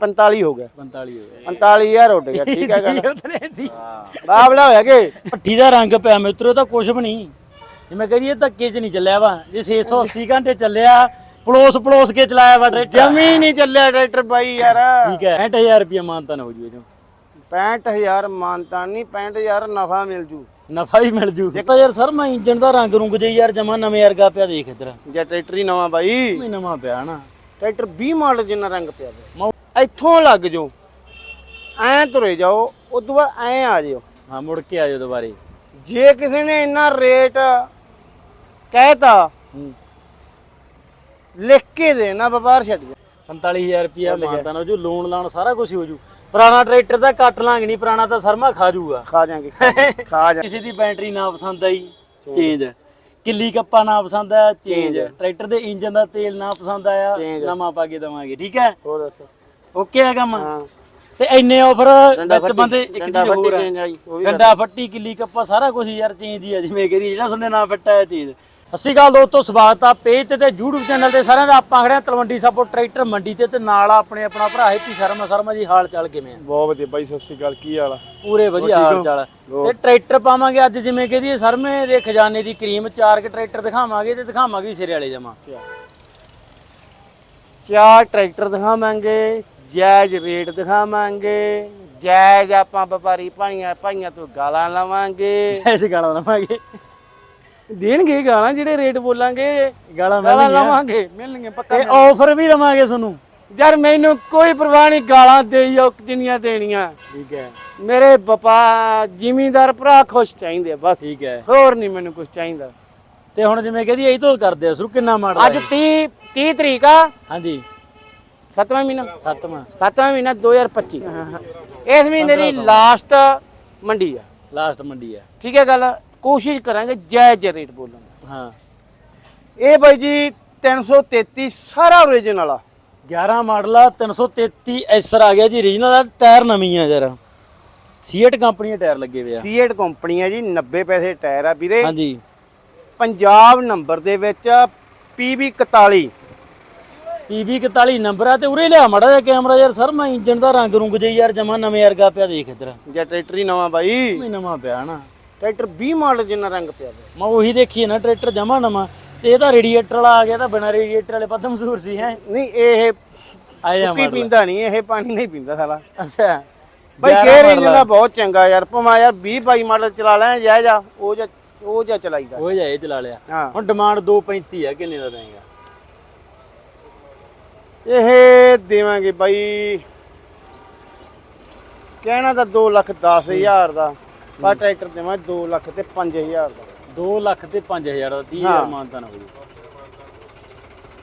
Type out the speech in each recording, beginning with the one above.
45 ਹੋ ਗਿਆ। 45 ਹੋਇਆ 45000 ਉੱਡ ਗਿਆ ਠੀਕ ਹੈ ਗੱਲ। ਬਾਬਲਾ ਹੋਇਆ ਕਿ? ਭੱਠੀ ਦਾ ਰੰਗ ਪਿਆ ਮਿੱਤਰੋ ਤਾਂ ਕੁਛ ਵੀ ਨਹੀਂ। ਜਿਵੇਂ ਕਹੀਏ ਧੱਕੇ 'ਚ ਨਹੀਂ ਚੱਲਿਆ ਵਾ। ਜੇ 680 ਘੰਟੇ ਚੱਲਿਆ ਪਲੋਸ ਪਲੋਸ ਕੇ ਚਲਾਇਆ ਵਾ ਟਰੈਕਟਰ। ਜਮੀ ਨਹੀਂ ਚੱਲਿਆ ਟਰੈਕਟਰ ਬਾਈ ਯਾਰ। ਠੀਕ ਹੈ 60000 ਰੁਪਏ ਮਾਨਤਾ ਨਾ ਹੋ ਜੂ ਇਹਨੂੰ। 65000 ਮਾਨਤਾ ਨਹੀਂ 65000 ਨਫਾ ਮਿਲ ਜੂ। ਨਫਾ ਹੀ ਮਿਲ ਜੂ। ਤਾਂ ਯਾਰ ਸਰ ਮੈਂ ਇੰਜਨ ਦਾ ਰੰਗ ਰੁੰਗ ਜੇ ਯਾਰ ਜਮਾ ਨਵੇਂ ਵਰਗਾ ਪਿਆ ਦੇਖ ਇੱਧਰ। ਜੇ ਟਰੈਕਟਰ ਹੀ ਨਵਾਂ ਬਾਈ। ਨਵਾਂ ਪਿਆ ਨਾ। ਟਰੈਕਟਰ 20 ਮਾਡਲ ਜਿੰਨਾ ਰੰਗ ਪਿਆ ਇੱਥੋਂ ਲੱਗ ਜਾਓ। ਐ ਤੁਰੇ ਜਾਓ ਉਦੋਂ ਬਾਅਦ ਐ ਆ ਜਿਓ। ਹਾਂ ਮੁੜ ਕੇ ਆ ਜਾਓ ਦੁਬਾਰੇ। ਜੇ ਕਿਸੇ ਨੇ ਇੰਨਾ ਰੇਟ ਕਹਿਤਾ ਹੂੰ। ਲਿਖ ਕੇ ਦੇ ਨਾ ਵਪਾਰ ਛੱਡ ਜਾ 45000 ਰੁਪਿਆ ਮਾਨਤਾ ਨਾ ਜੂ ਲੋਨ ਲਾਣ ਸਾਰਾ ਕੁਝ ਹੋ ਜੂ। ਪੁਰਾਣਾ ਟਰੈਕਟਰ ਤਾਂ ਕੱਟ ਲਾਂਗੇ ਨਹੀਂ ਪੁਰਾਣਾ ਤਾਂ ਸਰਮਾ ਖਾ ਜੂਗਾ। ਖਾ ਜਾਾਂਗੇ ਖਾ ਜਾ ਕਿਸੇ ਦੀ ਬੈਟਰੀ ਨਾ ਪਸੰਦ ਆਈ ਚੇਂਜ। ਕਿੱਲੀ ਕੱਪਾ ਨਾ ਪਸੰਦ ਆਇਆ ਚੇਂਜ। ਟਰੈਕਟਰ ਦੇ ਇੰਜਨ ਦਾ ਤੇਲ ਨਾ ਪਸੰਦ ਆਇਆ Change. ਨਵਾਂ ਪਾ ਕੇ ਦਵਾਂਗੇ ਠੀਕ ਹੈ? ਹੋਰ ਦੱਸ? ਓਕੇ ਹੈ ਕੰਮ। ਹਾਂ। ਤੇ ਇੰਨੇ ਆਫਰ ਵਿੱਚ ਬੰਦੇ ਇੱਕ ਚੀਜ਼ ਹੋਰ ਗੰਡਾ ਫੱਟੀ ਕਿੱਲੀ ਕੱਪਾ ਸਾਰਾ ਕੁਝ ਯਾਰ ਚੇਂਜ ਹੀ ਆ ਜਿਵੇਂ ਕਹਦੀ ਜਿਹੜਾ ਸੁਣਨੇ ਨਾ ਫਿੱਟ ਆਇਆ ਚੀਜ਼। ਅਸੀਂ ਗੱਲ ਦੋਸਤੋ ਸਵਾਗਤ ਆ ਪੇਜ ਤੇ ਤੇ YouTube ਚੈਨਲ ਤੇ ਸਾਰਿਆਂ ਦਾ। ਆਪਾਂ ਖੜੇ ਆ ਤਲਵੰਡੀ ਸਾਬੋ ਟਰੈਕਟਰ ਮੰਡੀ ਤੇ ਤੇ ਨਾਲ ਆ ਆਪਣੇ ਆਪਣਾ ਭਰਾ ਹੈਪੀ ਸ਼ਰਮਾ ਸ਼ਰਮਾ ਜੀ ਹਾਲ ਚਾਲ ਕਿਵੇਂ ਆ? ਬਹੁਤ ਵਧੀਆ ਬਾਈ ਸਤਿ ਸ਼੍ਰੀ ਅਕਾਲ ਕੀ ਹਾਲ ਆ? ਪੂਰੇ ਵਧੀਆ ਹਾਲ ਚਾਲ ਆ। ਤੇ ਟਰੈਕਟਰ ਪਾਵਾਂਗੇ ਅੱਜ ਜਿਵੇਂ ਕਹਦੀ ਸਰਮੇ ਦੇ ਖਜ਼ਾਨੇ ਦੀ ਕਰੀਮ ਚਾਰ ਕੇ ਟਰੈਕਟਰ ਦਿਖਾਵਾਂਗੇ ਤੇ ਦਿਖਾਵਾਂਗੇ ਸਿਰੇ ਵਾਲੇ ਜਮਾ। ਚਾਰ ਟਰੈਕਟਰ ਦਿਖਾਵਾਂਗੇ ਜਾਇਜ਼ ਰੇਟ ਦਿਖਾਵਾਂਗੇ ਜਾਇਜ਼ ਆਪਾਂ ਵਪਾਰੀ ਭਾਈਆਂ ਭਾਈਆਂ ਤੋਂ ਗਾਲਾਂ ਲਵਾਂਗੇ। ਐਸੇ ਗਾਲਾਂ ਲਵਾਂਗੇ। ਦੇਣਗੇ ਗਾਲਾਂ ਜਿਹੜੇ ਰੇਟ ਬੋਲਾਂਗੇ ਗਾਲਾਂ ਗਾਲਾਂ ਮਿਲਣਗੀਆਂ। ਲਵਾਂਗੇ ਮਿਲਣਗੇ ਪੱਕਾ ਤੇ ਆਫਰ ਵੀ ਲਵਾਂਗੇ ਤੁਹਾਨੂੰ। ਯਾਰ ਮੈਨੂੰ ਕੋਈ ਪਰਵਾਹ ਨਹੀਂ ਗਾਲਾਂ ਦੇਈਓ ਜਿੰਨੀਆਂ ਦੇਣੀਆਂ। ਠੀਕ ਹੈ। ਮੇਰੇ ਬਪਾ ਜ਼ਿਮੀਂਦਾਰ ਭਰਾ ਖੁਸ਼ ਚਾਹੀਦੇ ਆ ਬਸ। ਠੀਕ ਹੈ। ਹੋਰ ਨਹੀਂ ਮੈਨੂੰ ਕੁਝ ਚਾਹੀਦਾ। ਤੇ ਹੁਣ ਜਿਵੇਂ ਕਹਦੀ ਇਹ ਤੋਂ ਕਰਦੇ ਆ ਸ਼ੁਰੂ ਕਿੰਨਾ ਮਾਡਲ ਅੱਜ 30 30 ਤਰੀਕ ਆ। ਹਾਂਜੀ। 7ਵਾਂ ਮਹੀਨਾ? ਸੱਤਵਾਂ। 7ਵਾਂ ਮਹੀਨਾ 2025 ਇਸ ਮਹੀਨੇ ਦੀ ਲਾਸਟ ਮੰਡੀ ਆ। ਲਾਸਟ ਮੰਡੀ ਆ। ਠੀਕ ਹੈ ਗੱਲ? ਕੋਸ਼ਿਸ਼ ਕਰਾਂਗੇ ਜਾਇਜ਼ ਰੇਟ ਬੋਲਣ ਦਾ। ਹਾਂ। ਇਹ ਬਾਈ ਜੀ 333 ਸਾਰਾ ਓਰੀਜਨਲ ਆ। 11 ਮਾਡਲ ਆ 333 ਐਸਰ ਆ ਗਿਆ ਜੀ। ਰੀਜਨਲ ਦਾ ਟਾਇਰ ਨਵੀਂ ਆ ਜਰਾ ਸੀਏਟ ਕੰਪਨੀ ਦੇ ਟਾਇਰ ਲੱਗੇ ਹੋਏ ਆ। ਸੀਏਟ ਕੰਪਨੀ ਆ ਜੀ 90 ਪੈਸੇ ਟਾਇਰ ਆ ਵੀਰੇ। ਹਾਂਜੀ। ਪੰਜਾਬ ਨੰਬਰ ਦੇ ਵਿੱਚ PB 41 PB 41 ਨੰਬਰ ਆ ਤੇ ਉਰੇ ਲਿਆ ਮੜਾ ਜਿਹਾ ਕੈਮਰਾ ਯਾਰ ਸਰ ਮੈਂ ਇੰਜਨ ਦਾ ਰੰਗ ਰੁੰਗ ਜੇ ਯਾਰ ਜਮਾ ਨਵੇਂ ਵਰਗਾ ਪਿਆ ਦੇਖ ਇੱਧਰ। ਜਾਂ ਟਰੈਕਟਰ ਹੀ ਨਵਾਂ ਬਾਈ। ਵੀ ਨਵਾਂ ਪਿਆ ਨਾ। ਟਰੈਕਟਰ 20 ਮਾਡਲ ਜਿੰਨਾ ਰੰਗ ਪਿਆ। ਮੈਂ ਉਹੀ ਦੇਖੀ ਨਾ ਟਰੈਕਟਰ ਜਮਾ ਨਵਾਂ ਤੇ ਇਹਦਾ ਰੇਡੀਏਟਰ ਵਾਲਾ ਆ ਗਿਆ ਤਾਂ ਬਿਨਾ ਰੇਡੀਏਟਰ ਵਾਲੇ ਪੱਤ ਮਸ਼ਹੂਰ ਸੀ ਹੈ। ਨਹੀਂ ਇਹ ਆਇਆ ਕੀ ਪੀਂਦਾ ਨਹੀਂ ਇਹ ਪਾਣੀ ਨਹੀਂ ਪੀਂਦਾ ਸਾਲਾ। ਅੱਛਾ। ਬਾਈ ਗੇਅਰ ਇੰਜਨ ਦਾ ਬਹੁਤ ਚੰਗਾ ਯਾਰ ਭਮਾ ਯਾਰ 20 22 ਮਾਡਲ ਚਲਾ ਲੈ ਜਾ ਜਾ ਉਹ ਜਾ ਉਹ ਜਾ ਚਲਾਈਦਾ। ਉਹ ਜਾਏ ਚਲਾ ਲਿਆ। ਹੁਣ ਡਿਮਾਂਡ 235 ਆ ਕਿੰਨੇ ਦਾ ਦੇਂਗਾ? ਇਹ ਦੇਵਾਂਗੇ ਬਾਈ। ਕਹਿਣਾ ਤਾਂ 2 ਲੱਖ 10 ਹਜ਼ਾਰ ਦਾ। ਪਰ ਟਰੈਕਟਰ ਦੇਵਾਂ 2 ਲੱਖ ਤੇ 5000 ਦਾ। 2 ਲੱਖ ਤੇ 5000 ਦਾ 30000 ਮਾਨਤਾ ਨਾ ਹੋ ਜੂ।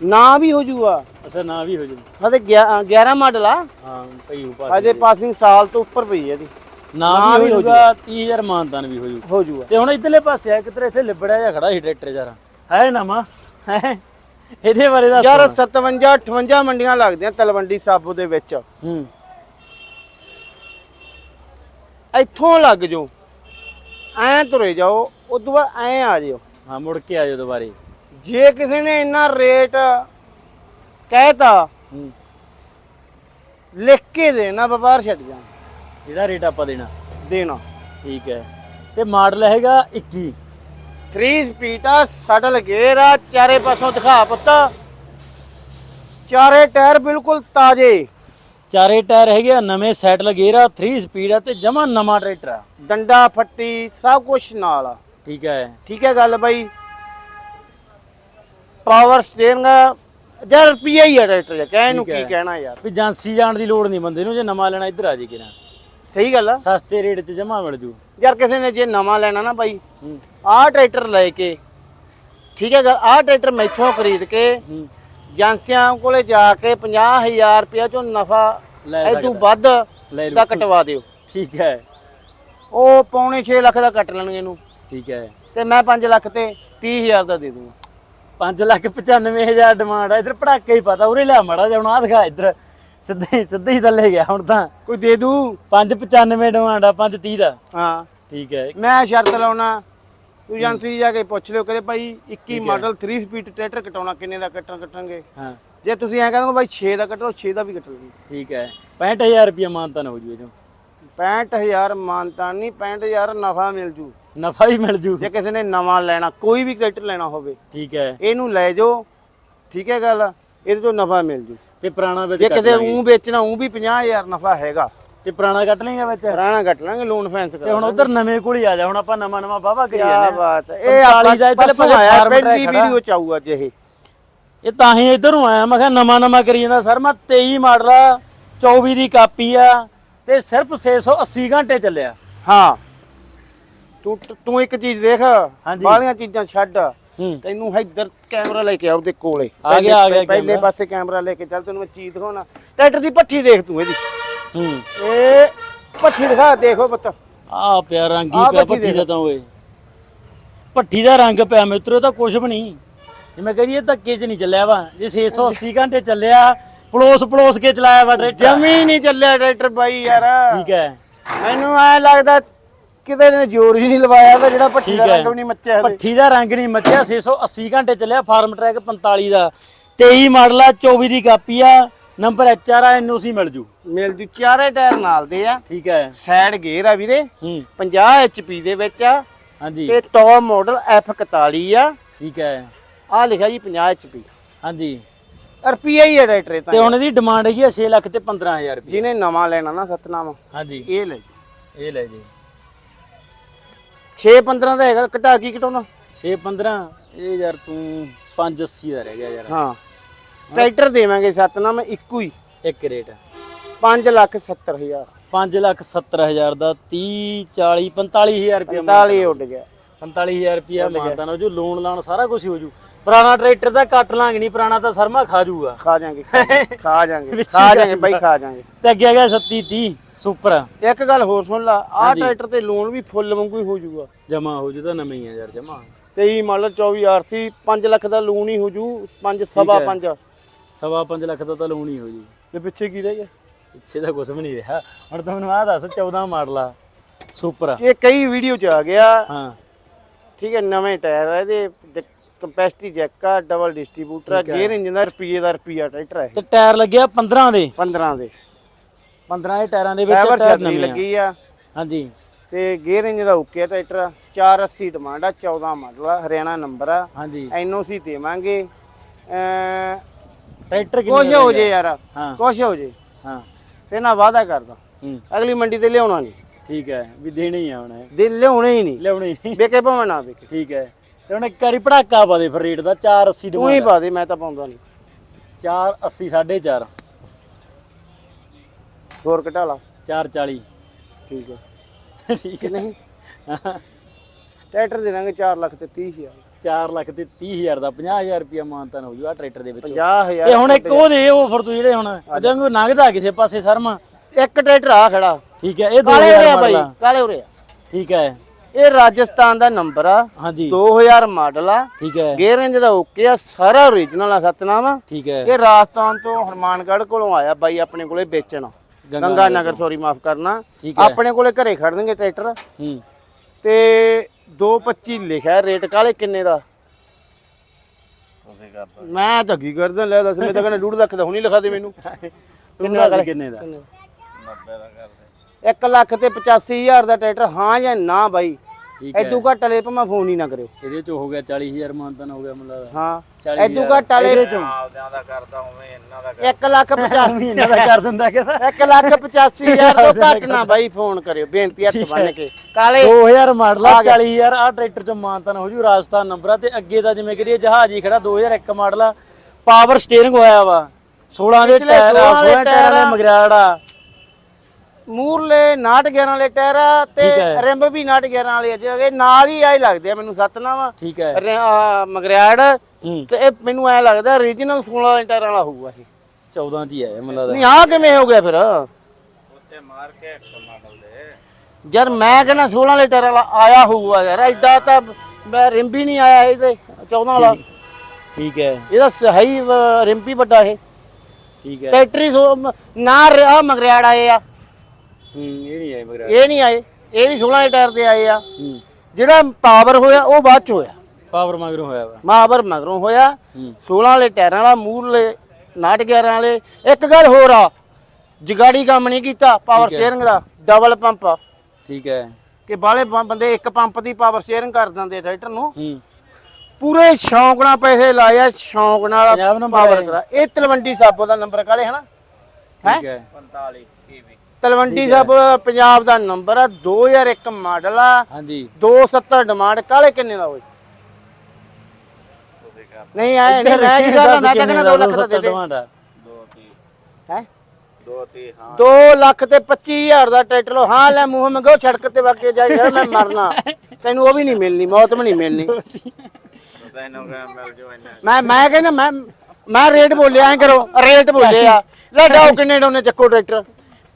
ਨਾ ਵੀ ਹੋ ਜੂਗਾ। ਅੱਛਾ ਨਾ ਵੀ ਹੋ ਜੂ। ਹਦੇ 11 ਮਾਡਲ ਆ। ਹਾਂ ਪਈ ਹੋ ਪਾਸ ਅਜੇ ਪਾਸਿੰਗ ਸਾਲ ਤੋਂ ਉੱਪਰ ਪਈ ਹੈ ਇਹਦੀ। ਨਾ ਵੀ ਹੋ ਜੂਗਾ 30000 ਮਾਨਤਾ ਵੀ ਹੋ ਜੂ। ਹੋ ਜੂਗਾ। ਤੇ ਹੁਣ ਇਧਰਲੇ ਪਾਸੇ ਆ ਕਿਧਰ ਇੱਥੇ ਲਿਬੜਿਆ ਜਿਹਾ ਖੜਾ ਸੀ ਟਰੈਕਟਰ ਯਾਰ। ਹੈ ਨਵਾਂ ਹੈ। ਇਹਦੇ ਬਾਰੇ ਦੱਸ ਯਾਰ 57 58 ਮੰਡੀਆਂ ਲੱਗਦੀਆਂ ਤਲਵੰਡੀ ਸਾਬੋ ਦੇ ਵਿੱਚ। ਹੂੰ। ਇੱਥੋਂ ਲੱਗ ਜਾਓ। ਐ ਤੁਰੇ ਜਾਓ ਉਦੋਂ ਬਾਅਦ ਐ ਆ ਜਿਓ। ਹਾਂ ਮੁੜ ਕੇ ਆ ਜਾਓ ਦੁਬਾਰੇ। ਜੇ ਕਿਸੇ ਨੇ ਇੰਨਾ ਰੇਟ ਕਹਿਤਾ ਲਿਖ ਕੇ ਦੇ ਨਾ ਵਪਾਰ ਛੱਡ ਜਾ ਇਹਦਾ ਰੇਟ ਆਪਾਂ ਦੇਣਾ। ਦੇਣਾ। ਠੀਕ ਹੈ। ਤੇ ਮਾਡਲ ਹੈਗਾ 21 3 ਸਪੀਡ ਆ ਸਟਲ ਗੇਅਰ ਆ ਚਾਰੇ ਪਾਸੋਂ ਦਿਖਾ ਪੁੱਤ। ਚਾਰੇ ਟਾਇਰ ਬਿਲਕੁਲ ਤਾਜ਼ੇ। ਚਾਰੇ ਟਾਇਰ ਹੈਗੇ ਆ ਨਵੇਂ ਸੈਟਲ ਗੇਅਰ ਆ 3 ਸਪੀਡ ਆ ਤੇ ਜਮਾ ਨਵਾਂ ਟਰੈਕਟਰ ਆ। ਡੰਡਾ ਫੱਟੀ ਸਭ ਕੁਝ ਨਾਲ ਆ। ਠੀਕ ਹੈ ਠੀਕ ਹੈ ਗੱਲ ਬਾਈ। ਪਾਵਰ ਸਟੀਅਰਿੰਗ ਯਾਰ ਰੁਪਈਆ ਹੀ ਆ ਟਰੈਕਟਰ ਦਾ ਕਹਿਣ ਨੂੰ। ਕੀ ਕਹਿਣਾ ਯਾਰ। ਵੀ ਜਾਣ ਦੀ ਲੋੜ ਨਹੀਂ ਬੰਦੇ ਨੂੰ ਜੇ ਨਵਾਂ ਲੈਣਾ ਇੱਧਰ ਆ ਜੇ ਕਿਨਾ ਸਹੀ ਗੱਲ ਆ। ਸਸਤੇ ਰੇਟ 'ਚ ਜਮਾ ਮਿਲ ਜੂ। ਯਾਰ ਕਿਸੇ ਨੇ ਜੇ ਨਵਾਂ ਲੈਣਾ ਨਾ ਬਾਈ ਆਹ ਟਰੈਕਟਰ ਲੈ ਕੇ ਠੀਕ ਹੈ ਗੱਲ ਆਹ ਟਰੈਕਟਰ ਮੈਥੋਂ ਖਰੀਦ ਕੇ ਏਜੰਸੀਆਂ ਕੋਲੇ ਜਾ ਕੇ 50000 ਰੁਪਇਆ ਚੋਂ ਨਫਾ ਲੈ ਇਹ ਤੋਂ ਵੱਧ ਲੈ ਦਾ ਕਟਵਾ ਦਿਓ। ਠੀਕ ਹੈ। ਉਹ ਪੌਣੇ 6 ਲੱਖ ਦਾ ਕੱਟ ਲੈਣਗੇ ਇਹਨੂੰ। ਠੀਕ ਹੈ। ਤੇ ਮੈਂ 5 ਲੱਖ ਤੇ 30000 ਦਾ ਦੇ ਦੂੰਗਾ। 5 ਲੱਖ 95000 ਡਿਮਾਂਡ ਆ। ਇੱਧਰ ਪੜਾਕੇ ਹੀ ਪਤਾ ਉਰੇ ਲਿਆ ਮੜਾ ਆ ਦਿਖਾ ਇੱਧਰ। ਸਿੱਧਾ ਹੀ ਸਿੱਧਾ ਹੀ ਥੱਲੇ ਗਿਆ ਹੁਣ ਤਾਂ ਕੋਈ ਦੇ ਦੂ? 595 ਡਿਮਾਂਡ ਆ 530 ਦਾ। ਹਾਂ। ਠੀਕ ਹੈ। ਮੈਂ ਸ਼ਰਤ ਲਾਉਣਾ ਤੂੰ ਏਜੰਸੀ ਜਾ ਕੇ ਪੁੱਛ ਲਿਓ ਕਹਿੰਦੇ ਭਾਈ 21 ਮਾਡਲ 3 ਸਪੀਡ ਟਰੈਕਟਰ ਕਟਾਉਣਾ ਕਿੰਨੇ ਦਾ ਕੱਟਣ ਕੱਟਣਗੇ? ਹਾਂ। ਜੇ ਤੁਸੀਂ ਐਂ ਕਹਿੰਦੇ ਬਾਈ 6 ਦਾ ਕੱਟੋ 6 ਦਾ ਵੀ ਕੱਟ ਲਓ। ਠੀਕ ਹੈ। 65000 ਰੁਪਏ ਮਾਨਤਾ ਨਾ ਹੋ ਜੂ ਇਹ 'ਚੋਂ। 65000 ਮਾਨਤਾ ਨਹੀਂ 65000 ਨਫਾ ਮਿਲ ਜੂ। ਨਫਾ ਹੀ ਮਿਲ ਜੂ। ਜੇ ਕਿਸੇ ਨੇ ਨਵਾਂ ਲੈਣਾ ਕੋਈ ਵੀ ਟਰੈਕਟਰ ਲੈਣਾ ਹੋਵੇ ਠੀਕ ਹੈ। ਇਹਨੂੰ ਲੈ ਜਾਓ। ਠੀਕ ਹੈ ਗੱਲ? ਇਹਦੇ ਤੋਂ ਨਫਾ ਮਿਲ ਜੂ। ਤੇ ਪੁਰਾਣਾ ਵਿੱਚ ਜੇ ਕੱਟ ਕਿਤੇ ਲਾਂਗੇ। ਵੇਚਣਾ ਉਹ ਵੀ 50000 ਨਫਾ ਹੈਗਾ। ਤੇ ਪੁਰਾਣਾ ਕੱਟ ਲੇਗਾ ਵਿੱਚ? ਪੁਰਾਣਾ ਕੱਟ ਲਾਂਗੇ ਲੋਨ ਫੈਂਸ ਤੇ ਹੁਣ ਉਧਰ ਨਵੇਂ ਕੋਲ ਹੀ ਆ ਜਾ ਹੁਣ ਆਪਾਂ ਨਵਾਂ ਨਵਾਂ ਵਾਵਾ ਕਰੀ ਕੀ ਜਾਂਦੇ ਆ। ਬਾਤ ਹੈ। ਇਹ ਆਪਾਂ 45 ਦਾ ਇੱਧਰਲੇ ਪਰਸੋਂ ਆਇਆ ਪਹਿਲੀ। ਵੀਡੀਓ ਚ ਆਊ ਅੱਜ ਇਹ। ਇਹ ਤਾਂ ਹੀ ਇਧਰੋਂ ਆਇਆ ਮੈਂ ਕਿਹਾ ਨਵਾਂ ਨਵਾਂ ਕਰੀ ਜਾਂਦਾ ਸਰ ਮੈਂ 23 ਮਾਡਲ ਆ 24 ਦੀ ਕਾਪੀ ਆ ਤੇ ਸਿਰਫ 680 ਘੰਟੇ ਚੱਲਿਆ। ਹਾਂ। ਤੂੰ ਤੂੰ ਇੱਕ ਚੀਜ਼ ਦੇਖ। ਬਾਹਲੀਆਂ ਚੀਜ਼ਾਂ ਛੱਡ। ਤੈਨੂੰ ਇੱਧਰ ਕੈਮਰਾ ਲੈ ਕੇ ਆ ਉਹਦੇ ਕੋਲੇ। ਆ ਗਿਆ, ਆ ਗਿਆ ਪਹਿਲੇ ਪਾਸੇ ਕੈਮਰਾ ਲੈ ਕੇ ਚੱਲ ਤੈਨੂੰ ਮੈਂ ਚੀਜ਼ ਦਿਖਾਉਣਾ। ਟਰੈਕਟਰ ਦੀ ਪੱਠੀ ਦੇਖ ਤੂੰ ਇਹਦੀ। ਹੂੰ। ਇਹ ਪੱਠੀ ਦਿਖਾ ਦੇਖੋ ਪੁੱਤ। ਆ ਪਿਆ ਰੰਗੀ ਪਿਆ ਭੱਠੀ ਦਾ ਤਾਂ ਓਏ। ਭੱਠੀ ਦਾ ਰੰਗ ਪਿਆ ਮਿੱਤਰੋ ਤਾਂ ਕੁਝ ਵੀ ਨਹੀਂ। ਜਿਵੇਂ ਕਹੀਏ ਧੱਕੇ 'ਚ ਨਹੀਂ ਚੱਲਿਆ ਵਾ ਜੇ 680 ਘੰਟੇ ਚੱਲਿਆ ਪਲੋਸ ਪਲੋਸ ਕੇ ਚਲਾਇਆ ਵਾ ਟਰੈਕਟਰ। ਜਮੀ ਨਹੀਂ ਚੱਲਿਆ ਟਰੈਕਟਰ ਬਾਈ ਯਾਰ। ਠੀਕ ਹੈ। ਮੈਨੂੰ ਐ ਲੱਗਦਾ ਕਿਤੇ ਨੇ ਜ਼ੋਰ ਹੀ ਨਹੀਂ ਲਵਾਇਆ ਤਾਂ ਜਿਹੜਾ ਪੱਠੀ ਦਾ। ਰੰਗ ਵੀ ਨਹੀਂ ਮੱਚਿਆ ਹਲੇ। ਭੱਠੀ ਦਾ ਰੰਗ ਨਹੀਂ ਮੱਚਿਆ 680 ਘੰਟੇ ਚੱਲਿਆ ਫਾਰਮ ਟਰੈਕ 45 ਦਾ। 23 ਮਾਡਲ ਆ 24 ਦੀ ਕਾਪੀ ਆ ਨੰਬਰ ਐਚਆਰ ਆ ਐਨਓਸੀ ਮਿਲ ਜੂ। ਮਿਲ ਜੂ ਚਾਰੇ ਟਾਇਰ ਨਾਲ ਦੇ ਆ। ਠੀਕ ਹੈ। ਸਾਈਡ ਗੇਅਰ ਆ ਵੀਰੇ। ਹੂੰ। 50 HP ਦੇ ਵਿੱਚ ਆ। ਹਾਂਜੀ। ਤੇ ਟੌਪ ਮਾਡਲ F41 ਆ। ਠੀਕ ਹੈ। ਆ ਲਿਖਿਆ ਜੀ 50 HP ਹਾਂਜੀ। ਰੁਪਈਆ ਹੀ ਹੈ ਟਰੈਕਟਰ ਤਾਂ ਹੁਣ ਇਹਦੀ ਡਿਮਾਂਡ ਹੈਗੀ ਆ 6 ਲੱਖ ਤੇ 15000 ਰੁਪਏ ਜਿਹਨੇ ਨਵਾਂ ਲੈਣਾ ਨਾ ਸਤਨਾਮ ਹਾਂਜੀ। ਇਹ ਲੈ ਜੀ। ਇਹ ਲੈ ਜੀ। 6 15 ਦਾ ਹੈਗਾ ਘਟਾ ਕੀ ਘਟਾਉਣਾ? 6 15 ਇਹ ਯਾਰ ਤੂੰ 580 ਦਾ ਰਹਿ ਗਿਆ ਯਾਰ। ਹਾਂ। ਟਰੈਕਟਰ ਦੇਵਾਂਗੇ ਸਤਨਾਮ ਇੱਕੋ ਹੀ। ਇੱਕ ਰੇਟ। 5 ਲੱਖ 70 ਹਜ਼ਾਰ। 5 ਲੱਖ 70000 ਦਾ 30 40 45000 ਰੁਪਏ 45 ਉੱਡ ਗਿਆ। 45000 ਰੁਪਿਆ ਮਾਨਤਾ ਨਾ ਜੋ ਲੋਨ ਲਾਣ ਸਾਰਾ ਕੁਝ ਹੋ ਜੂ। ਪੁਰਾਣਾ ਟਰੈਕਟਰ ਦਾ ਕੱਟ ਲਾਂਗੇ ਨਹੀਂ ਪੁਰਾਣਾ ਤਾਂ ਸਰਮਾ ਖਾ ਜੂਗਾ। ਖਾ ਜਾਾਂਗੇ ਖਾ ਜਾਾਂਗੇ। ਖਾ ਜਾਾਂਗੇ ਬਾਈ ਖਾ ਜਾਾਂਗੇ। ਤੇ ਅੱਗੇ ਆ ਗਿਆ 37 30 ਸੁਪਰ ਇੱਕ ਗੱਲ ਹੋਰ ਸੁਣ ਲਾ ਆਹ ਟਰੈਕਟਰ ਤੇ ਲੋਨ ਵੀ ਫੁੱਲ ਵਾਂਗੂ ਹੀ ਹੋ ਜਾਊਗਾ। ਜਮਾ ਹੋ ਜੂ ਤਾਂ ਨਵੇਂ ਹੀ ਆ ਯਾਰ ਜਮਾ। 23 ਮਾਡਲ 24 ਆਰਸੀ 5 ਲੱਖ ਦਾ ਲੋਨ ਹੀ ਹੋ ਜੂ 5 ਸਵਾ 5 ਸਵਾ 5 ਲੱਖ ਦਾ ਤਾਂ ਲੋਨ ਹੀ ਹੋ ਜੂ। ਤੇ ਪਿੱਛੇ ਕੀ ਰਹਿ ਗਿਆ? ਪਿੱਛੇ ਤਾਂ ਕੁਝ ਵੀ ਨਹੀਂ ਰਿਹਾ। ਹੁਣ ਤਾਂ ਮੈਨੂੰ ਆਹ ਦੱਸ 14 ਮਾਡਲ ਆ। ਸੁਪਰ ਇਹ ਕਈ ਵੀਡੀਓ ਚ ਆ ਗਿਆ। ਹਾਂ। ਠੀਕ ਹੈ ਨਵੇਂ ਟਾਇਰ ਆ ਇਹਦੇ ਕੰਪੈਸਿਟੀ ਜੈਕ ਆ ਡਬਲ ਡਿਸਟ੍ਰੀਬਿਊਟਰ ਆ ਗੇਅਰ ਇੰਜਨ ਦਾ ਰੁਪਈਏ ਦਾ ਰੁਪਈਆ ਟਰੈਕਟਰ ਹੈ ਤੇ ਟਾਇਰ ਲੱਗਿਆ 15 ਦੇ। 15 ਦੇ। 15 ਦੇ ਟਾਇਰਾਂ ਦੇ ਵਿੱਚ ਟਾਇਰ ਛਤਰੀ ਨਵੇਂ ਆ ਲੱਗੀ ਆ। ਹਾਂਜੀ। ਤੇ ਗੇਅਰ ਦਾ ਓਕੇ ਟਰੈਕਟਰ। ਆ 480 ਡਿਮਾਂਡ ਆ 14 ਮਾਡਲ ਆ ਹਰਿਆਣਾ ਨੰਬਰ ਆ। ਹਾਂਜੀ। ਐਨਓਸੀ ਦੇਵਾਂਗੇ। ਅ ਟਰੈਕਟਰ ਕੁਛ ਕਿੰਨੇ ਹੋ ਜੇ ਯਾਰ ਹਾਂ। ਕੁਛ ਹੋ ਜੇ। ਹਾਂ। ਤੇ ਨਾ ਵਾਅਦਾ ਕਰਦਾ। ਹੂੰ। ਅਗਲੀ ਮੰਡੀ ਤੇ ਲਿਆਉਣਾ ਨਹੀਂ। ਠੀਕ ਹੈ ਵੀ ਦੇਣੇ ਹੀ ਆ ਹੁਣ। ਇਹ। ਦਿਲ ਲਿਆਉਣੇ ਹੀ ਨਹੀਂ। ਲਿਆਉਣੇ ਹੀ ਨਹੀਂ। ਵੇਕੇ ਭਾਵੇਂ ਨਾ ਵੇਕੇ। ਠੀਕ ਹੈ। ਤੇ ਹੁਣ ਇੱਕ ਵਾਰੀ ਪੜਾਕਾ ਪਾ ਦੇ ਫਿਰ ਰੇਟ ਦਾ 480 ਤੂੰ ਹੀ ਡਿਮਾਂਡ ਪਾ ਦੇ ਮੈਂ ਤਾਂ ਪਾਉਂਦਾ ਨਹੀਂ। 480 4.5 ਹੋਰ ਘਟਾ ਲਾ। 440 ਠੀਕ ਹੈ ਠੀਕ ਹੈ ਨਹੀਂ? ਟਰੈਕਟਰ ਦੇ ਦਾਂਗੇ 4 ਲੱਖ ਤੇ 30 ਹਜ਼ਾਰ। 4 ਲੱਖ ਤੇ 30000 ਦਾ 50000 ਰੁਪਿਆ ਮਾਨਤਨ ਹੋ ਜੂ ਆ ਟਰੈਕਟਰ ਦੇ ਵਿੱਚ। 50 ਤੇ ਹਜ਼ਾਰ ਹੁਣ ਇੱਕ ਉਹ ਦੇ ਉਹ ਫਿਰ ਤੂੰ ਜਿਹੜੇ ਹੁਣ ਜਦੋਂ ਲੰਘਦਾ ਕਿਸੇ ਪਾਸੇ ਸਰਮਾ ਇੱਕ ਟਰੈਕਟਰ ਆ ਖੜਾ। ਠੀਕ ਹੈ ਇਹ ਕਾਲੇ ਉਰੇ 2000 ਆ ਬਾਈ ਮਾਡਲ ਕਾਲੇ ਉਰੇ ਆ ਠੀਕ ਹੈ ਇਹ ਰਾਜਸਥਾਨ ਦਾ ਨੰਬਰ ਆ। ਹਾਂਜੀ। 2000 ਮਾਡਲ ਆ। ਠੀਕ ਹੈ ਗੇਅਰ ਇੰਜ ਦਾ ਓਕੇ ਆ ਸਾਰਾ ਓਰੀਜਨਲ ਆ ਸਤਨਾਮ ਠੀਕ ਹੈ ਇਹ ਰਾਜਸਥਾਨ ਤੋਂ ਹਰਮਾਨਗੜ੍ਹ ਕੋਲੋਂ ਆਇਆ ਬਾਈ ਆਪਣੇ ਕੋਲੇ ਵੇਚਣ। ਗੰਗਾ ਨਗਰ ਸੌਰੀ ਮਾਫ ਕਰਨਾ। ਆਪਣੇ ਕੋਲੇ ਘਰੇ ਖੜਨਗੇ ਟਰੈਕਟਰ। ਹੂੰ। ਤੇ 225 ਲਿਖਿਆ ਰੇਟ ਕਾਲੇ ਕਿੰਨੇ ਦਾ? ਮੈਂ ਤਾਂ ਕੀ ਕਰਦਾ ਲੈ ਦੱਸ ਮੈਂ ਤਾਂ ਕਹਿੰਦਾ 2 ਲੱਖ ਦਾ ਹੁਣੀ ਲਿਖਾ ਦੇ ਮੈਨੂੰ। ਤੂੰ ਦੱਸ ਕਿੰਨੇ ਦਾ? 1 ਲੱਖ ਤੇ 85000 ਦਾ ਟਰੈਕਟਰ ਹਾਂ ਜਾਂ ਨਾ ਬਾਈ? ਐਦੂ ਘੱਟ ਵਾਲੇ ਭਾਵੇਂ ਫੋਨ ਹੀ ਨਾ ਕਰਿਓ। ਇਹਦੇ ਚ ਹੋ ਗਿਆ 40000 ਮਾਨਤਨ ਹੋ ਗਿਆ ਮੁੰਡਾ ਦਾ। ਹਾਂ 40,000 ਐਦੂ ਘੱਟ ਵਾਲੇ ਚੋਂ 1 ਲੱਖ 85 ਇਹਨਾਂ ਦਾ ਕਰ ਦਿੰਦਾ ਕਹਿੰਦਾ। 1 ਲੱਖ 85000 ਤੋਂ ਘੱਟ ਨਾ ਬਾਈ ਫੋਨ ਕਰਿਓ ਬੇਨਤੀ ਹੱਥ ਬੰਨ ਕੇ। ਕਾਲੇ। 2000 ਮਾਡਲ ਆ 40000 ਆ ਟਰੈਕਟਰ ਚ ਮਾਨਤਨ ਹੋ ਜੂ ਰਾਜਸਥਾਨ ਨੰਬਰ ਆ ਤੇ ਅੱਗੇ ਦਾ ਜਿਵੇਂ ਕਰੀਏ ਜਹਾਜ਼ ਹੀ ਖੜਾ 2001 ਮਾਡਲ ਆ। ਪਾਵਰ ਸਟੀਅਰਿੰਗ ਹੋਇਆ ਵਾ। 16 ਦੇ ਟਾਇਰ ਆ 16 ਦੇ 16 ਟਾਇਰਾਂ ਦੇ ਮਗਰਾੜ ਆ। ਮੂਰਲੇ 911 ਵਾਲੇ ਟਾਇਰ ਆ ਤੇ ਰਿੰਬ ਵੀ 911 ਵਾਲੇ ਆ ਜਿਹੜੇ ਨਾਲ ਹੀ ਆਈ ਲੱਗਦੇ ਆ ਮੈਨੂੰ ਸਤਨਾਮ ਠੀਕ ਹੈ। ਰ- ਆਹ ਮਗਰਿਆੜ ਹੂੰ। ਤੇ ਇਹ ਮੈਨੂੰ ਐ ਲੱਗਦਾ ਰੀਜਨਲ 16 ਵਾਲੇ ਟਾਇਰਾਂ ਵਾਲਾ ਹੋਊਗਾ ਇਹ। 14 ਚ ਹੀ ਆਇਆ ਮੈਨੂੰ ਲੱਗਦਾ। ਨਹੀਂ ਆ ਕਿਵੇਂ ਹੋ ਗਿਆ ਫਿਰ? ਯਾਰ ਮੈਂ ਕਹਿੰਦਾ 16 ਵਾਲੇ ਟਾਇਰਾਂ ਵਾਲਾ ਆਇਆ ਹੋਊਗਾ ਯਾਰ ਐਡਾ ਤਾਂ ਮੈਂ ਰਿੰਬ ਹੀ ਨਹੀਂ ਆਇਆ ਇਹਦੇ 14 ਵਾਲਾ। ਠੀਕ ਹੈ। ਇਹਦਾ ਸਹੀ ਰਿੰਬ ਹੀ ਵੱਡਾ ਇਹ। ਠੀਕ ਹੈ। ਟਰੈਕਟਰੀ ਨਾ ਆ ਮਗਰਿਆੜ ਆਏ ਆ। ਇਹ ਨਹੀਂ ਇਹ ਆਏ ਇਹ ਵੀ 16 ਵਾਲੇ ਟਾਇਰ ਦੇ ਆਏ ਆ। ਜਿਹੜਾ ਪਾਵਰ ਹੋਇਆ ਉਹ ਬਾਅਦ ਚ ਹੋਇਆ। ਪਾਵਰ ਮਗਰੋਂ ਹੋਇਆ ਵਾ। ਮਾਵਰ ਮਗਰੋਂ ਹੋਇਆ। ਹੂੰ। 16 ਵਾਲੇ ਟਾਇਰਾਂ ਵਾਲਾ ਮੂਰਲੇ 911 ਵਾਲੇ। ਇੱਕ ਗੱਲ ਹੋਰ ਆ ਜਗਾੜੀ ਕੰਮ ਨਹੀਂ ਕੀਤਾ ਪਾਵਰ ਸਟੀਅਰਿੰਗ ਦਾ ਡਬਲ ਪੰਪ ਠੀਕ ਹੈ। ਕਿ ਬਾਲੇ ਬੰਦੇ ਇੱਕ ਪੰਪ ਦੀ ਪਾਵਰ ਸਟੀਅਰਿੰਗ ਕਰ ਦਿੰਦੇ ਟਰੈਕਟਰ ਨੂੰ। ਹੂੰ। ਪੂਰੇ ਸ਼ੌਂਕ ਨਾਲ ਪੈਸੇ ਲਾਏ ਆ ਸ਼ੌਂਕ ਨਾਲ ਪੰਜਾਬ ਪਾਵਰ। ਕਰਾ ਇਹ ਤਲਵੰਡੀ ਸਾਬੋ ਦਾ ਨੰਬਰ ਕਾਲੇ ਹਨਾ? ਠੀਕ ਹੈ? ਤਲਵੰਡੀ ਸਾਬੋ ਪੰਜਾਬ ਦਾ ਨੰਬਰ ਆ 2001 ਮਾਡਲ ਆ ਹਾਂਜੀ। 270 ਡਿਮਾਂਡ ਕਾਲੇ ਕਿੰਨੇ ਦਾ ਹੋਏ ਨਹੀਂ ਆਏ ਨਹੀਂ ਮੈਂ ਕੀ ਕਰਦਾ ਮੈਂ ਕਹਿੰਦਾ 2 ਲੱਖ ਦਾ ਦੇ ਦੇ। ਹੈ? 2 ਲੱਖ ਤੇ 25000 ਦਾ ਟਰੈਕਟਰ ਲੋ ਹਾਂ ਲੈ ਮੂੰਹ ਮੰਗੋ ਸੜਕ ਤੇ ਵਗ ਕੇ ਜਾਈ ਯਾਰ ਮੈਂ ਮਰਨਾ। ਤੈਨੂੰ ਉਹ ਵੀ ਨਹੀਂ ਮਿਲਣੀ ਮੌਤ ਵੀ ਨਹੀਂ ਮਿਲਣੀ। ਮੈਂ ਮੈਂ ਕਹਿੰਦਾ ਮੈਂ ਮੈਂ ਰੇਟ ਬੋਲਿਆ ਐ ਕਰੋ ਰੇਟ ਬੋਲਿਆ। ਲੈ ਜਾਓ ਕਿੰਨੇ ਡੋਨੇ ਚੱਕੋ ਟਰੈਕਟਰ।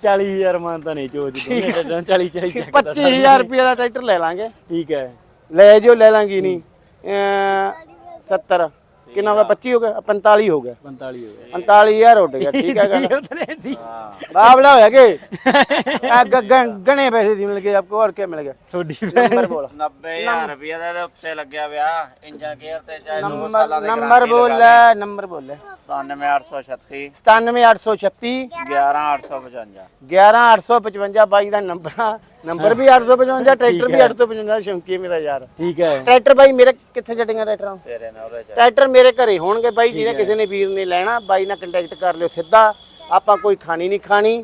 40000 ਮਾਨ ਤਾਂ ਨਹੀਂ ਚੋਜ ਦੋਨੇ ਡੱਡਾਂ 40 40 ਚੱਕ 25000 ਰੁਪਏ ਦਾ ਟਰੈਕਟਰ ਲੈ ਲਾਂਗੇ। ਠੀਕ ਹੈ। ਲੈ ਜਿਓ ਲੈ ਲਾਂਗੀ ਨਹੀਂ ਅਮ 70 ਕਿੰਨਾ ਹੋ ਗਿਆ 25 ਹੋ ਗਿਆ 45 ਹੋ ਗਿਆ। 45 ਹੋ ਗਿਆ। 45000 ਉੱਡ ਗਿਆ ਠੀਕ ਹੈ ਗੱਲ। ਬਾਬਲਾ ਹੋਇਆ ਕਿ? ਆ ਗ- ਗ- ਗਣੇ ਪੈਸੇ ਦੀ ਮਿਲ ਗਏ ਆਪਕੋ ਹੋਰ ਕੀ ਮਿਲ ਗਿਆ? ਤੁਹਾਡੀ ਨੰਬਰ ਬੋਲ। 90000 ਰੁਪਏ ਦਾ ਉੱਤੇ ਲੱਗਿਆ ਵਿਆ ਇੰਜਨ ਗੇਅਰ ਤੇ ਚਾਹੇ ਦੋ ਨੰਬਰ ਸਾਲਾਂ ਦੇ ਨੰਬਰ ਬੋਲ ਲੈ ਨੰਬਰ ਬੋਲ ਲੈ 97836 97836 11855 11855 ਬਾਈ ਦਾ ਨੰਬਰ ਨੰਬਰ ਵੀ 855 ਟਰੈਕਟਰ ਵੀ 855 ਸ਼ੌਂਕੀ ਮੇਰਾ ਯਾਰ। ਠੀਕ ਹੈ। ਟਰੈਕਟਰ ਬਾਈ ਮੇਰੇ ਕਿੱਥੇ ਛੱਡੇਗਾ ਟਰੈਕਟਰ? ਤੇਰੇ ਨਾਲ ਟਰੈਕਟਰ ਮੇਰੇ ਘਰੇ ਹੋਣਗੇ ਬਾਈ ਜਿਹਨੇ ਕਿਸੇ ਨੇ ਵੀਰ ਨੇ ਲੈਣਾ ਬਾਈ ਨਾਲ ਕੰਟੈਕਟ ਕਰ ਲਿਓ ਸਿੱਧਾ। ਆਪਾਂ ਕੋਈ ਖਾਣੀ ਨਹੀਂ ਖਾਣੀ।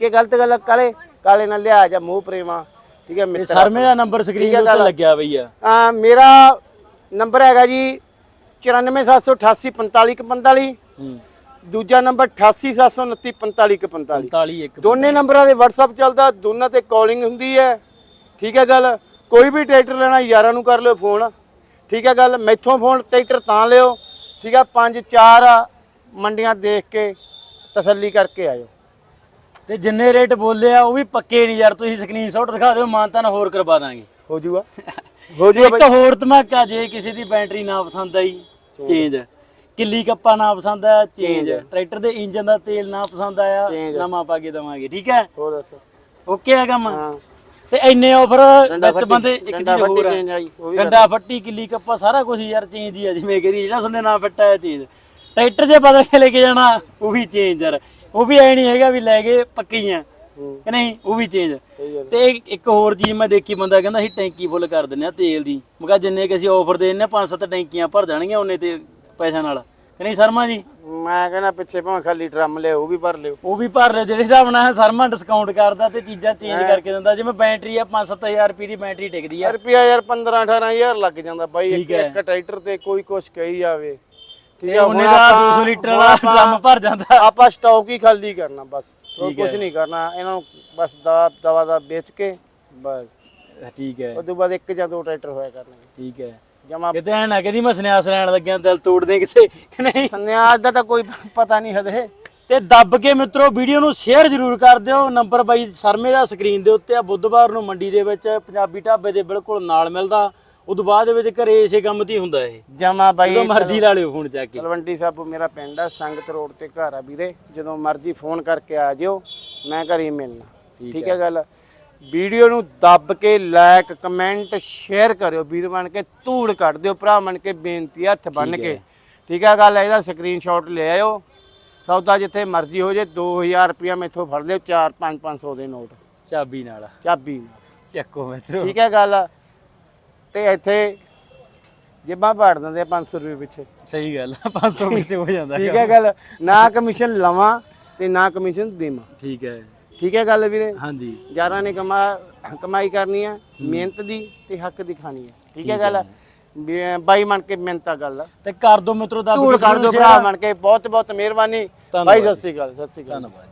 ਕਿ ਗਲਤ ਗੱਲ ਆ, ਕਾਲੇ? ਕਾਲੇ ਨਾਲ ਲਿਆ ਜਾ ਮੂੰਹ ਪ੍ਰੇਮਾ। ਠੀਕ ਹੈ ਮਿੱਤਰ ਸਰ ਮੇਰਾ ਨੰਬਰ ਸਕਰੀਨ ਉੱਤੇ ਲੱਗਿਆ ਬਈ ਆ। ਮੇਰਾ ਨੰਬਰ ਹੈਗਾ ਜੀ 9478845145 ਹੂੰ। ਦੂਜਾ ਨੰਬਰ 8879455145 45 ਇੱਕ ਦੋਨੇ ਨੰਬਰਾਂ ਦੇ WhatsApp ਚੱਲਦਾ ਦੋਨਾਂ ਤੇ ਕਾਲਿੰਗ ਹੁੰਦੀ ਹੈ। ਠੀਕ ਹੈ ਗੱਲ। ਕੋਈ ਵੀ ਟਰੈਕਟਰ ਲੈਣਾ ਯਾਰਾਂ ਨੂੰ ਕਰ ਲਿਓ ਫੋਨ ਠੀਕ ਹੈ ਗੱਲ ਮੈਥੋਂ ਫੋਨ ਟਰੈਕਟਰ ਤਾਂ ਲਿਓ ਠੀਕ ਹੈ ਪੰਜ ਚਾਰ ਮੰਡੀਆਂ ਦੇਖ ਕੇ ਤਸੱਲੀ ਕਰਕੇ ਆਇਓ। ਤੇ ਜਿੰਨੇ ਰੇਟ ਬੋਲੇ ਆ ਉਹ ਵੀ ਪੱਕੇ ਨਹੀਂ ਯਾਰ ਤੁਸੀਂ ਸਕਰੀਨਸ਼ਾਟ ਦਿਖਾ ਦਿਓ ਮਾਨਤਾ ਨਾਲ ਹੋਰ ਕਰਵਾ ਦਾਂਗੇ। ਹੋ ਜੂਗਾ। ਹੋ ਜੂਗਾ ਇੱਕ ਹੋਰ ਧਮਾਕਾ ਜੇ ਕਿਸੇ ਦੀ ਬੈਟਰੀ ਨਾ ਪਸੰਦ ਆਈ ਚੇਂਜ। ਕਿੱਲੀ ਕੱਪਾ ਨਾ ਪਸੰਦ ਆਇਆ ਚੇਂਜ। ਟਰੈਕਟਰ ਦੇ ਇੰਜਨ ਦਾ ਤੇਲ ਨਾ ਪਸੰਦ ਆਇਆ. ਨਵਾਂ ਪਾ ਕੇ ਦਵਾਂਗੇ ਠੀਕ ਹੈ? ਹੋਰ ਦੱਸ। ਓਕੇ ਆ ਕੰਮ? ਹਾਂ। ਤੇ ਇੰਨੇ ਆਫਰ ਵਿੱਚ ਬੰਦੇ ਇੱਕ ਚੀਜ਼ ਹੋਰ ਡੰਡਾ ਫੱਟੀ ਕਿੱਲੀ ਕੱਪਾ ਸਾਰਾ ਕੁਝ ਯਾਰ ਚੇਂਜ ਹੀ ਆ ਜਿਵੇਂ ਕਹਦੀ ਜਿਹੜਾ ਸੁਣਨੇ ਨਾ ਫੱਟਾ ਹੈ ਚੇਂਜ। ਟਰੈਕਟਰ ਜੇ ਬਦਲ ਕੇ ਲੈ ਕੇ ਜਾਣਾ ਉਹ ਵੀ ਚੇਂਜ ਯਾਰ। ਉਹ ਵੀ ਐ ਨਹੀਂ ਹੈਗਾ ਵੀ ਲੈ ਗਏ ਪੱਕੀਆਂ। ਕਿ ਨਹੀਂ? ਉਹ ਵੀ ਚੇਂਜ ਤੇ ਇੱਕ- ਹੋਰ ਚੀਜ਼ ਮੈਂ ਦੇਖੀ ਬੰਦਾ ਕਹਿੰਦਾ ਅਸੀਂ ਟੈਂਕੀ ਫੁੱਲ ਕਰ ਦਿੰਨੇ ਆ ਤੇਲ ਦੀ। ਮੈਂ ਕਿਹਾ ਜਿੰਨੇ ਕਿ ਅਸੀਂ ਆਫਰ ਦੇ ਦਿੰਨੇ ਪੰਜ ਸੱਤ ਟੈਂਕੀਆਂ ਭਰ ਜਾਣਗੀਆਂ ਉਹਨੇ ਤੇ ਪੈਸਿਆਂ ਨਾਲ। ਕਿ ਨਹੀਂ ਸ਼ਰਮਾ ਜੀ? ਮੈਂ ਕਹਿੰਦਾ ਪਿੱਛੇ ਭਾਵੇਂ ਖਾਲੀ ਡਰਮ ਲਿਓ ਉਹ ਵੀ ਭਰ ਲਿਓ। ਉਹ ਵੀ ਭਰ ਲਿਓ ਜਿਹੜੇ ਹਿਸਾਬ ਨਾਲ ਸ਼ਰਮਾ ਡਿਸਕਾਊਂਟ ਕਰਦਾ ਤੇ ਚੀਜ਼ਾਂ ਚੇਂਜ ਕਰਕੇ ਦਿੰਦਾ ਜਿਵੇਂ ਬੈਟਰੀ ਆ 5-7000 ਰੁਪਏ ਦੀ ਬੈਟਰੀ ਟਿਕਦੀ ਆ। ਰੁਪਿਆ ਯਾਰ 15 18000 ਲੱਗ ਜਾਂਦਾ ਬਾਈ ਇੱਕ। ਇੱਕ ਟਰੈਕਟਰ ਤੇ ਕੋਈ ਕੁਛ ਕਹੀ ਜਾਵੇ। ਠੀਕ ਹੈ ਉਹਨੇ ਦਾ ਆਪਾਂ- 200 ਲੀਟਰ ਵਾਲਾ ਡਰਮ ਭਰ ਜਾਂਦਾ। ਆਪਾਂ ਸਟਾਕ ਹੀ ਖਾਲੀ ਕਰਨਾ ਬਸ। ਕੁਝ। ਨਹੀਂ ਕਰਨਾ ਇਹਨਾਂ ਨੂੰ ਬਸ ਦਵਾ ਦਵਾ ਦਾ ਵੇਚ ਕੇ ਬਸ। ਠੀਕ ਹੈ। ਉਸ ਤੋਂ ਬਾਅਦ ਇੱਕ ਜਾਂ ਦੋ ਟਰੈਕਟਰ ਹੋਇਆ ਕਰਨਗੇ। ਠੀਕ ਹੈ। ਜਮਾ ਕਿਤੇ ਐ ਨਾ ਕਹਦੀ ਮੈਂ ਸੰਨਿਆਸ ਲੈਣ ਲੱਗਿਆ ਦਿਲ ਤੋੜ ਦੇ ਕਿਤੇ ਕਿ ਨਹੀਂ? ਸੰਨਿਆਸ ਦਾ ਤਾਂ ਕੋਈ ਪਤਾ ਨਹੀਂ ਹਦੇ ਤੇ ਦੱਬ ਕੇ ਮਿੱਤਰੋ ਵੀਡੀਓ ਨੂੰ ਸ਼ੇਅਰ ਜ਼ਰੂਰ ਕਰ ਦਿਓ। ਨੰਬਰ ਬਾਈ ਸਰਮੇ ਦਾ ਸਕਰੀਨ ਦੇ ਉੱਤੇ ਆ। ਬੁੱਧਵਾਰ ਨੂੰ ਮੰਡੀ ਦੇ ਵਿੱਚ ਪੰਜਾਬੀ ਢਾਬੇ ਦੇ ਬਿਲਕੁਲ ਨਾਲ ਮਿਲਦਾ। ਉਦੋਂ ਬਾਅਦ ਦੇ ਵਿੱਚ ਘਰੇ ਇਸੇ ਕੰਮ ਤੇ ਹੁੰਦਾ ਇਹ। ਜਮਾ ਬਾਈ ਜਦੋਂ ਮਰਜ਼ੀ ਲਾ ਲਿਓ ਫੋਨ ਚੱਕ ਕੇ। ਤਲਵੰਡੀ ਸਾਬੂ ਮੇਰਾ ਪਿੰਡ ਆ ਸੰਗਤ ਰੋਡ ਤੇ ਘਰ ਆ ਵੀਰੇ। ਜਦੋਂ ਮਰਜ਼ੀ ਫੋਨ ਕਰਕੇ ਆ ਜਿਓ ਮੈਂ ਘਰ ਮਿਲਣਾ। ਠੀਕ ਹੈ ਗੱਲ? ਵੀਡੀਓ ਨੂੰ ਦੱਬ ਕੇ ਲਾਈਕ ਕਮੈਂਟ ਸ਼ੇਅਰ ਕਰਿਓ। ਵੀਰ ਬਣ ਕੇ ਧੂੜ ਕੱਢ ਦਿਓ ਭਰਾ ਬਣ ਕੇ ਬੇਨਤੀ ਹੱਥ ਬੰਨ ਕੇ। ਠੀਕ ਹੈ ਗੱਲ ਇਹਦਾ ਸਕਰੀਨਸ਼ਾਟ ਲੈ ਆਇਓ। ਸੌਦਾ ਜਿੱਥੇ ਮਰਜ਼ੀ ਹੋ ਜੇ 2000 ਰੁਪਇਆ ਮੈਥੋਂ ਫੜ ਲਿਓ 4 5 500 ਦੇ ਨੋਟ ਚਾਬੀ ਨਾਲ। ਚਾਬੀ ਨਾਲ। ਚੱਕੋ ਮਿੱਤਰੋ ਠੀਕ ਹੈ ਗੱਲ। ਤੇ ਇੱਥੇ ਜੇਬਾਂ ਪਾੜ ਦਿੰਦੇ ਆ 500 ਰੁਪਏ ਪਿੱਛੇ। ਸਹੀ ਗੱਲ ਆ 500 ਵਿੱਚ ਹੋ ਜਾਂਦਾ ਠੀਕ ਹੈ ਗੱਲ। ਨਾ ਕਮਿਸ਼ਨ ਲਵਾਂ ਤੇ ਨਾ ਕਮਿਸ਼ਨ ਦੇਵਾਂ। ਠੀਕ ਹੈ। ਠੀਕ ਹੈ ਗੱਲ ਵੀਰੇ? ਹਾਂਜੀ। ਯਾਰਾਂ ਨੇ ਕਮਾ ਕਮਾਈ ਕਰਨੀ ਹੈ ਮਿਹਨਤ ਦੀ ਤੇ ਹੱਕ ਦੀ ਖਾਣੀ ਹੈ। ਠੀਕ ਹੈ ਗੱਲ? ਬਾਈ ਬਣ ਕੇ ਮਿਹਨਤ ਆ ਗੱਲ। ਤੇ ਕਰ ਦੋ ਮਿੱਤਰੋ ਧੂੜ ਕੇ ਕਰ ਦਿਓ ਭਰਾ ਬਣ ਕੇ। ਬਹੁਤ ਬਹੁਤ ਮਿਹਰਬਾਨੀ। ਬਾਈ ਸਤਿ ਸ੍ਰੀ ਅਕਾਲ ਸਤਿ ਸ੍ਰੀ ਅਕਾਲ। ਧੰਨਵਾਦ।